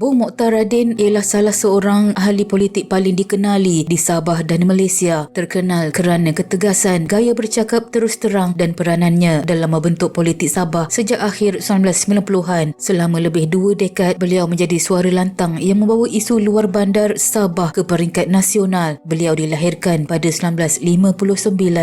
Bung Mokhtar Radin ialah salah seorang ahli politik paling dikenali di Sabah dan Malaysia, terkenal kerana ketegasan, gaya bercakap terus terang dan peranannya dalam membentuk politik Sabah sejak akhir 1990-an. Selama lebih dua dekad, beliau menjadi suara lantang yang membawa isu luar bandar Sabah ke peringkat nasional. Beliau dilahirkan pada 1959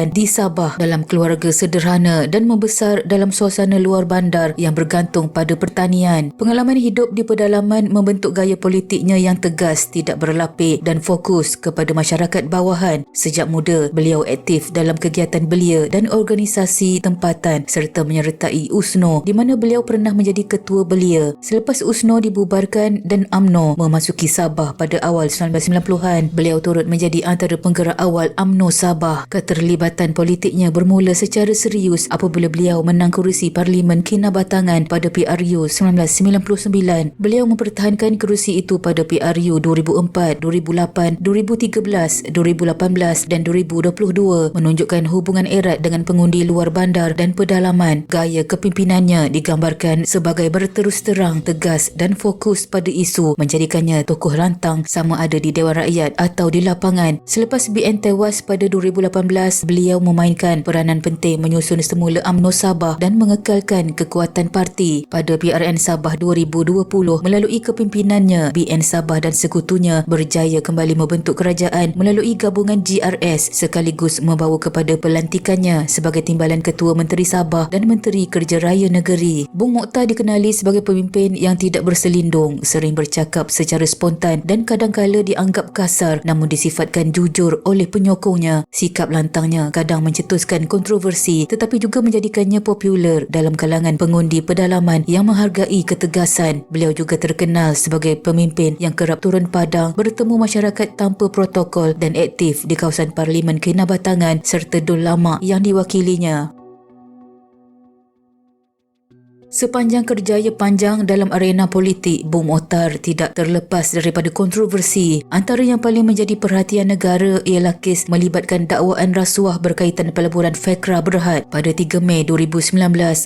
di Sabah dalam keluarga sederhana dan membesar dalam suasana luar bandar yang bergantung pada pertanian. Pengalaman hidup di pedalaman membentuk gaya politiknya yang tegas, tidak berlapik dan fokus kepada masyarakat bawahan. Sejak muda, beliau aktif dalam kegiatan belia dan organisasi tempatan serta menyertai USNO di mana beliau pernah menjadi ketua belia. Selepas USNO dibubarkan dan AMNO memasuki Sabah pada awal 1990-an, beliau turut menjadi antara penggerak awal AMNO Sabah. Keterlibatan politiknya bermula secara serius apabila beliau menang kerusi Parlimen Kinabatangan pada PRU 1999. Beliau mempertahankan mempertahankan kerusi itu pada PRU 2004, 2008, 2013, 2018 dan 2022 menunjukkan hubungan erat dengan pengundi luar bandar dan pedalaman. Gaya kepimpinannya digambarkan sebagai berterus terang, tegas dan fokus pada isu menjadikannya tokoh rantang sama ada di Dewan Rakyat atau di lapangan. Selepas BN tewas pada 2018, beliau memainkan peranan penting menyusun semula UMNO Sabah dan mengekalkan kekuatan parti pada PRN Sabah 2020 melalui kepimpinan kepimpinannya, BN Sabah dan sekutunya berjaya kembali membentuk kerajaan melalui gabungan GRS sekaligus membawa kepada pelantikannya sebagai timbalan Ketua Menteri Sabah dan Menteri Kerja Raya Negeri. Bung Mokhtar dikenali sebagai pemimpin yang tidak berselindung, sering bercakap secara spontan dan kadang-kala dianggap kasar namun disifatkan jujur oleh penyokongnya. Sikap lantangnya kadang mencetuskan kontroversi tetapi juga menjadikannya popular dalam kalangan pengundi pedalaman yang menghargai ketegasan. Beliau juga terkenal sebagai pemimpin yang kerap turun padang bertemu masyarakat tanpa protokol dan aktif di kawasan Parlimen Kinabatangan serta Dul Lama yang diwakilinya. Sepanjang kerjaya panjang dalam arena politik, Bung Otar tidak terlepas daripada kontroversi. Antara yang paling menjadi perhatian negara ialah kes melibatkan dakwaan rasuah berkaitan pelaburan Fekra Berhad. Pada 3 Mei 2019,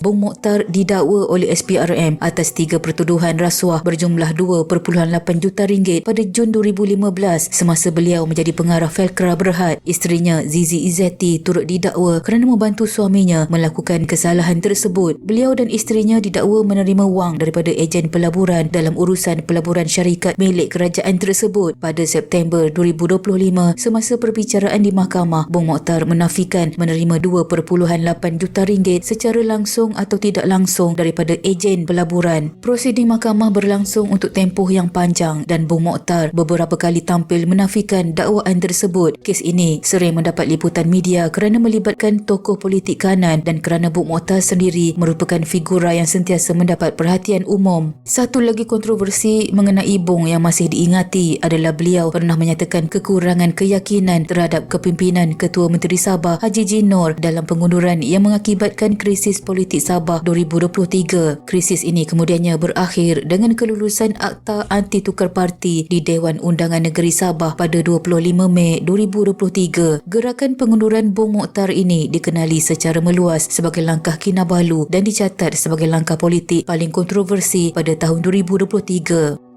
Bung Mokhtar didakwa oleh SPRM atas tiga pertuduhan rasuah berjumlah 2.8 juta ringgit pada Jun 2015 semasa beliau menjadi pengarah Fekra Berhad. Isterinya Zizi Izzati turut didakwa kerana membantu suaminya melakukan kesalahan tersebut. Beliau dan isterinya Keduanya didakwa menerima wang daripada ejen pelaburan dalam urusan pelaburan syarikat milik kerajaan tersebut pada September 2025 semasa perbicaraan di mahkamah Bung Mokhtar menafikan menerima 2.8 juta ringgit secara langsung atau tidak langsung daripada ejen pelaburan. Prosiding mahkamah berlangsung untuk tempoh yang panjang dan Bung Mokhtar beberapa kali tampil menafikan dakwaan tersebut. Kes ini sering mendapat liputan media kerana melibatkan tokoh politik kanan dan kerana Bung Mokhtar sendiri merupakan figura yang yang sentiasa mendapat perhatian umum. Satu lagi kontroversi mengenai Bung yang masih diingati adalah beliau pernah menyatakan kekurangan keyakinan terhadap kepimpinan Ketua Menteri Sabah Haji Jinor dalam pengunduran yang mengakibatkan krisis politik Sabah 2023. Krisis ini kemudiannya berakhir dengan kelulusan Akta Anti Tukar Parti di Dewan Undangan Negeri Sabah pada 25 Mei 2023. Gerakan pengunduran Bung Mokhtar ini dikenali secara meluas sebagai langkah Kinabalu dan dicatat sebagai langkah politik paling kontroversi pada tahun 2023.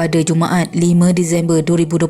Pada Jumaat 5 Disember 2025,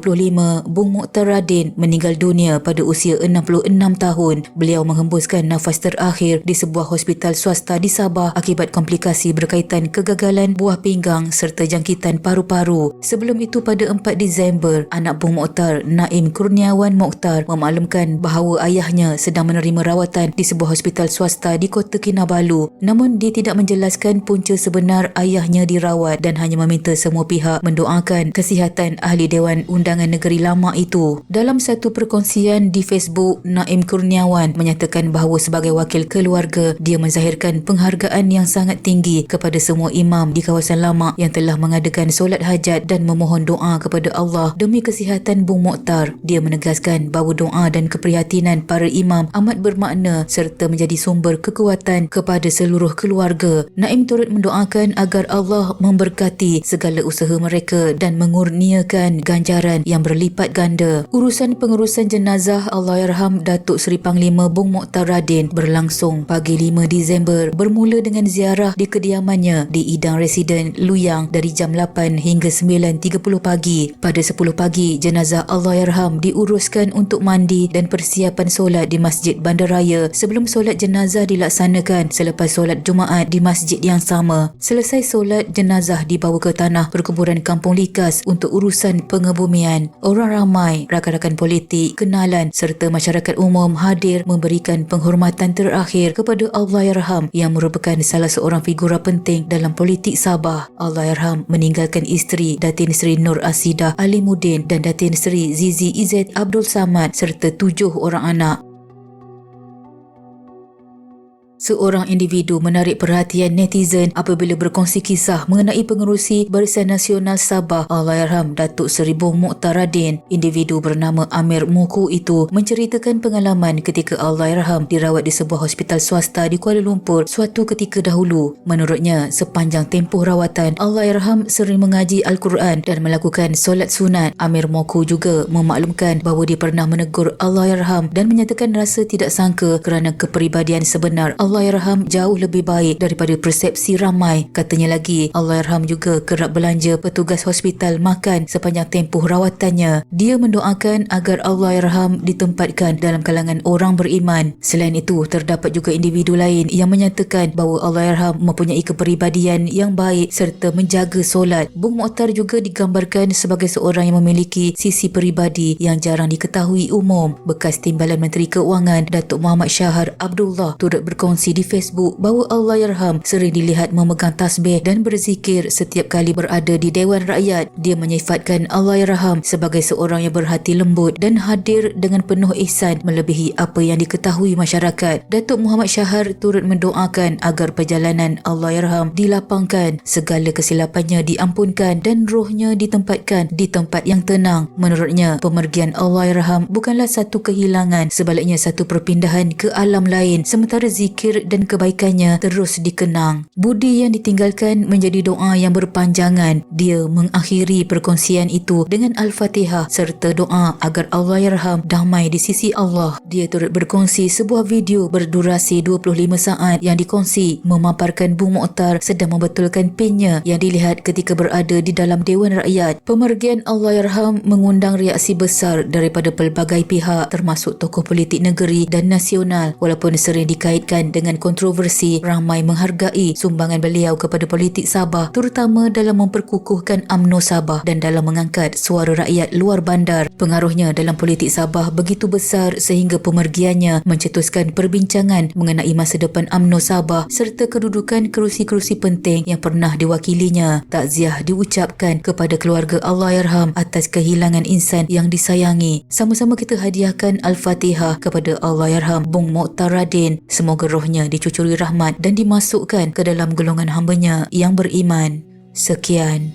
Bung Mokhtar Radin meninggal dunia pada usia 66 tahun. Beliau menghembuskan nafas terakhir di sebuah hospital swasta di Sabah akibat komplikasi berkaitan kegagalan buah pinggang serta jangkitan paru-paru. Sebelum itu pada 4 Disember, anak Bung Mokhtar, Naim Kurniawan Mokhtar memaklumkan bahawa ayahnya sedang menerima rawatan di sebuah hospital swasta di Kota Kinabalu. Namun dia tidak menjelaskan punca sebenar ayahnya dirawat dan hanya meminta semua pihak mendukung mendoakan kesihatan ahli Dewan Undangan Negeri Lama itu. Dalam satu perkongsian di Facebook, Naim Kurniawan menyatakan bahawa sebagai wakil keluarga, dia menzahirkan penghargaan yang sangat tinggi kepada semua imam di kawasan lama yang telah mengadakan solat hajat dan memohon doa kepada Allah demi kesihatan Bung Mokhtar. Dia menegaskan bahawa doa dan keprihatinan para imam amat bermakna serta menjadi sumber kekuatan kepada seluruh keluarga. Naim turut mendoakan agar Allah memberkati segala usaha mereka mereka dan mengurniakan ganjaran yang berlipat ganda. Urusan pengurusan jenazah Allahyarham Datuk Seri Panglima Bung Mokhtar Radin berlangsung pagi 5 Disember bermula dengan ziarah di kediamannya di Idang Residen Luyang dari jam 8 hingga 9.30 pagi. Pada 10 pagi, jenazah Allahyarham diuruskan untuk mandi dan persiapan solat di Masjid Bandaraya sebelum solat jenazah dilaksanakan selepas solat Jumaat di masjid yang sama. Selesai solat, jenazah dibawa ke tanah perkuburan Kampung Likas untuk urusan pengebumian. Orang ramai, rakan-rakan politik, kenalan serta masyarakat umum hadir memberikan penghormatan terakhir kepada Allahyarham yang merupakan salah seorang figura penting dalam politik Sabah. Allahyarham meninggalkan isteri Datin Seri Nur Asidah Alimuddin dan Datin Seri Zizi Izzet Abdul Samad serta tujuh orang anak. Seorang individu menarik perhatian netizen apabila berkongsi kisah mengenai pengerusi Barisan Nasional Sabah Allahyarham Datuk Seri Bong Mokhtar Radin. Individu bernama Amir Muku itu menceritakan pengalaman ketika Allahyarham dirawat di sebuah hospital swasta di Kuala Lumpur suatu ketika dahulu. Menurutnya, sepanjang tempoh rawatan, Allahyarham sering mengaji Al-Quran dan melakukan solat sunat. Amir Muku juga memaklumkan bahawa dia pernah menegur Allahyarham dan menyatakan rasa tidak sangka kerana kepribadian sebenar Allahyarham jauh lebih baik daripada persepsi ramai. Katanya lagi, Allahyarham juga kerap belanja petugas hospital makan sepanjang tempoh rawatannya. Dia mendoakan agar Allahyarham ditempatkan dalam kalangan orang beriman. Selain itu, terdapat juga individu lain yang menyatakan bahawa Allahyarham mempunyai kepribadian yang baik serta menjaga solat. Bung Mokhtar juga digambarkan sebagai seorang yang memiliki sisi peribadi yang jarang diketahui umum. Bekas Timbalan Menteri Keuangan Datuk Muhammad Syahar Abdullah turut berkongsi berkongsi di Facebook bahawa Allahyarham sering dilihat memegang tasbih dan berzikir setiap kali berada di Dewan Rakyat. Dia menyifatkan Allahyarham sebagai seorang yang berhati lembut dan hadir dengan penuh ihsan melebihi apa yang diketahui masyarakat. Datuk Muhammad Syahar turut mendoakan agar perjalanan Allahyarham dilapangkan, segala kesilapannya diampunkan dan rohnya ditempatkan di tempat yang tenang. Menurutnya, pemergian Allahyarham bukanlah satu kehilangan, sebaliknya satu perpindahan ke alam lain sementara zikir zikir dan kebaikannya terus dikenang. Budi yang ditinggalkan menjadi doa yang berpanjangan. Dia mengakhiri perkongsian itu dengan Al-Fatihah serta doa agar Allah yarham damai di sisi Allah. Dia turut berkongsi sebuah video berdurasi 25 saat yang dikongsi memaparkan Bung Mokhtar sedang membetulkan pinnya yang dilihat ketika berada di dalam Dewan Rakyat. Pemergian Allah yarham mengundang reaksi besar daripada pelbagai pihak termasuk tokoh politik negeri dan nasional walaupun sering dikaitkan dengan kontroversi ramai menghargai sumbangan beliau kepada politik Sabah terutama dalam memperkukuhkan AMNO Sabah dan dalam mengangkat suara rakyat luar bandar. Pengaruhnya dalam politik Sabah begitu besar sehingga pemergiannya mencetuskan perbincangan mengenai masa depan AMNO Sabah serta kedudukan kerusi-kerusi penting yang pernah diwakilinya. Takziah diucapkan kepada keluarga Allahyarham atas kehilangan insan yang disayangi. Sama-sama kita hadiahkan Al-Fatihah kepada Allahyarham Bung Mokhtar Radin. Semoga roh rohnya dicucuri rahmat dan dimasukkan ke dalam golongan hambanya yang beriman. Sekian.